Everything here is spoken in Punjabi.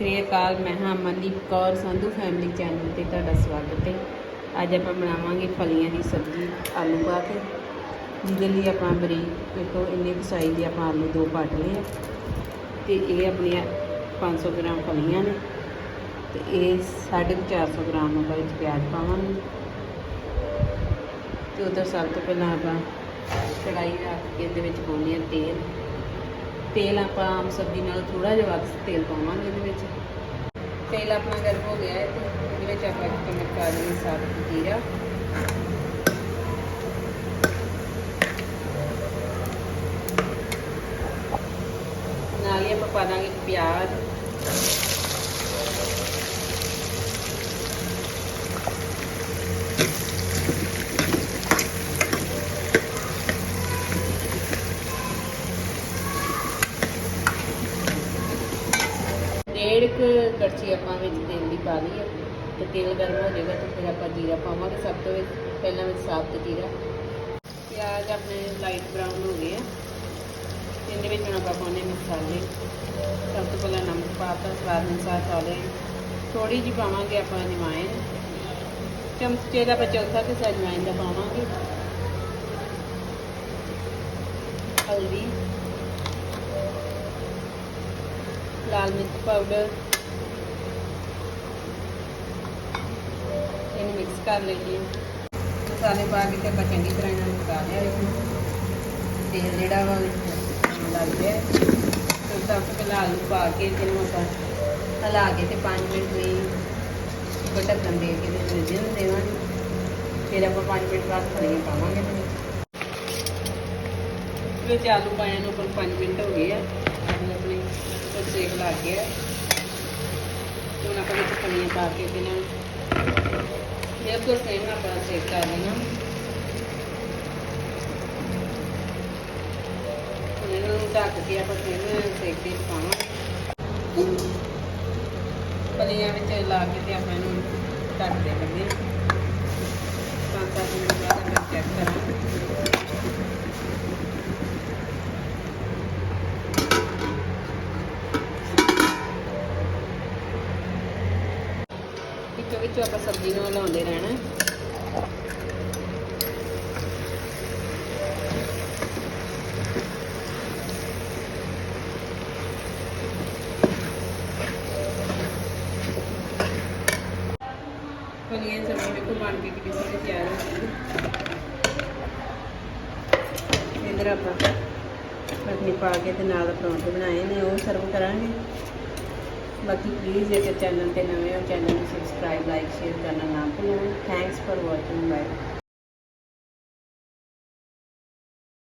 ਸ੍ਰੀ ਅਕਾਲ, ਮੈਂ ਹਾਂ ਅਮਨਦੀਪ ਕੌਰ, ਸੰਧੂ ਫੈਮਿਲੀ ਚੈਨਲ ਤੇ ਤੁਹਾਡਾ ਸਵਾਗਤ ਹੈ। ਅੱਜ ਆਪਾਂ ਬਣਾਵਾਂਗੇ ਫਲੀਆਂ ਦੀ ਸਬਜ਼ੀ, ਆਲੂ ਪਾ ਕੇ। ਜਿਹਦੇ ਲਈ ਆਪਾਂ ਬਰੀਕ ਦੇਖੋ, ਇੰਨੇ ਕੁ ਸਾਈਜ਼ ਦੇ ਆਪਾਂ ਆਲੂ ਦੋ ਕੱਟ ਲਏ ਆ। ਤੇ ਇਹ ਆਪਣੀਆਂ 500 ਗ੍ਰਾਮ ਫਲੀਆਂ ਨੇ। ਤੇ ਇਹ 450 ਗ੍ਰਾਮ ਆਪਾਂ ਵਿੱਚ ਪਿਆਜ਼ ਪਾਵਾਂਗੇ। ਤੇ ਉਧਰ ਸਭ ਤੋਂ ਪਹਿਲਾਂ ਆਪਾਂ ਕੜਾਈ ਰੱਖ ਕੇ ਇਹਦੇ ਵਿੱਚ ਪਾਉਂਦੇ ਹਾਂ ਤੇਲ। ਤੇਲ ਆਪਾਂ ਆਮ ਸਬਜ਼ੀ ਨਾਲ ਥੋੜਾ ਜਿਹਾ ਵੱਧ ਤੇਲ ਪਾਵਾਂਗੇ ਇਹਦੇ ਵਿੱਚ। ਤੇਲ ਆਪਣਾ ਗਰਮ ਹੋ ਗਿਆ ਹੈ ਤੇ ਇਹਦੇ ਵਿੱਚ ਆਪਾਂ ਇੱਕ ਪਾ ਦੇਣੀ ਸਾਬਤ ਜੀਰਾ। ਨਾਲ ਹੀ ਆਪਾਂ ਪਾ ਦਾਂਗੇ ਪਿਆਜ਼। ਡੇਢ ਕੁ ਕੜਛੀ ਆਪਾਂ ਵਿੱਚ ਤੇਲ ਦੀ ਪਾ ਲਈ ਹੈ ਤੇ ਤੇਲ ਗਰਮ ਹੋ ਜਾਏਗਾ ਤੇ ਫਿਰ ਆਪਾਂ ਜੀਰਾ ਪਾਵਾਂਗੇ ਸਭ ਤੋਂ ਪਹਿਲਾਂ ਵਿੱਚ ਸਾਬਤ ਜੀਰਾ। ਪਿਆਜ਼ ਆਪਣੇ ਲਾਈਟ ਬਰਾਊਨ ਹੋ ਗਏ ਆ। ਇਹਦੇ ਵਿੱਚ ਹੁਣ ਆਪਾਂ ਪਾਉਣੇ ਮਸਾਲੇ। ਸਭ ਤੋਂ ਪਹਿਲਾਂ ਨਮਕ ਪਾਤਾ, ਸਵਾਦ ਅਨੁਸਾਰ ਪਾ ਲਏ। ਥੋੜੀ ਜਿਹੀ ਪਾਵਾਂਗੇ ਆਪਾਂ ਅਜਵਾਇਣ। ਚਮਚੇ ਦਾ ਆਪਾਂ ਚੌਥਾ ਹਿੱਸਾ ਅਜਵਾਇਣ ਦਾ ਪਾਵਾਂਗੇ। ਹਲਦੀ। ਲਾਲ ਮਿਰਚ ਪਾਊਡਰ ਇਹਨੂੰ ਮਿਕਸ ਕਰ ਲਈਏ। ਮਸਾਲੇ ਪਾ ਕੇ ਤੇ ਆਪਾਂ ਚੰਗੀ ਤਰ੍ਹਾਂ ਇਹਨਾਂ ਨੂੰ ਪਕਾ ਲਿਆ ਦੇਖੋ। ਤੇਲ ਜਿਹੜਾ ਵਾ ਲੱਗ ਗਿਆ। ਤੇ ਉਸ ਤੋਂ ਪਹਿਲਾਂ ਆਲੂ ਪਾ ਕੇ ਜਿਹਨੂੰ ਆਪਾਂ ਹਿਲਾ ਕੇ ਤੇ 5 ਮਿੰਟ ਲਈ ਢੱਕਣ ਦੇ ਕੇ ਤੇ ਰਿੱਝਣ ਦੇਵਾਂਗੇ। ਫਿਰ ਆਪਾਂ 5 ਮਿੰਟ ਬਾਅਦ ਫਲੀਆਂ ਪਾਵਾਂਗੇ ਤੇ ਵਿੱਚ। ਆਲੂ ਪਾਇਆ ਨੂੰ ਕੋਲ 5 ਮਿੰਟ ਹੋ ਗਏ ਆ। ਆਲੂ ਸੇਕ ਲੱਗ ਗਿਆ ਹੁਣ ਆਪਾਂ ਵਿੱਚ ਫਲੀਆਂ ਪਾ ਕੇ ਇਹਨਾਂ ਨੂੰ ਬਿਲਕੁਲ ਸੇਮ ਆਪਾਂ ਸੇਕ ਕਰ ਲੈਣਾ ਇਹਨਾਂ ਨੂੰ ਢੱਕ ਕੇ ਆਪਾਂ ਫਿਰ ਸੇਕ ਤੇ ਪਾਵਾਂਗੇ। ਫਲੀਆਂ ਵਿੱਚ ਲਾ ਕੇ ਤੇ ਆਪਾਂ ਇਹਨੂੰ ਢੱਕ ਦੇਵਾਂਗੇ। ਪੰਜ ਸੱਤ ਮਿੰਟ ਬਾਅਦ ਚੈੱਕ ਕਰਾਂਗੇ। ਵਿੱਚੋਂ ਆਪਾਂ ਸਬਜ਼ੀ ਨੂੰ ਹਿਲਾਉਂਦੇ ਰਹਿਣਾ। ਫਲੀਆਂ ਸਬਜ਼ੀ ਦੇਖੋ ਬਣ ਕੇ ਕਿੰਨੀ ਸੋਹਣੀ ਤਿਆਰ ਹੋ ਗਈ ਇਧਰ ਆਪਾਂ ਚਟਨੀ ਪਾ ਕੇ ਤੇ ਨਾਲ ਪਰੌਂਠੇ ਬਣਾਏ ਨੇ, ਉਹ ਸਰਵ ਕਰਾਂਗੇ। ਬਾਕੀ ਪਲੀਜ਼ ਜੇਕਰ ਚੈਨਲ ਤੇ ਨਵੇਂ ਹੋ ਚੈਨਲ ਨੂੰ ਸਬਸਕ੍ਰਾਈਬ ਲਾਈਕ ਸ਼ੇਅਰ ਕਰਨਾ ਨਾ ਭੁੱਲੋ ਥੈਂਕਸ ਫॉर ਵਾਚਿੰਗ ਬਾਏ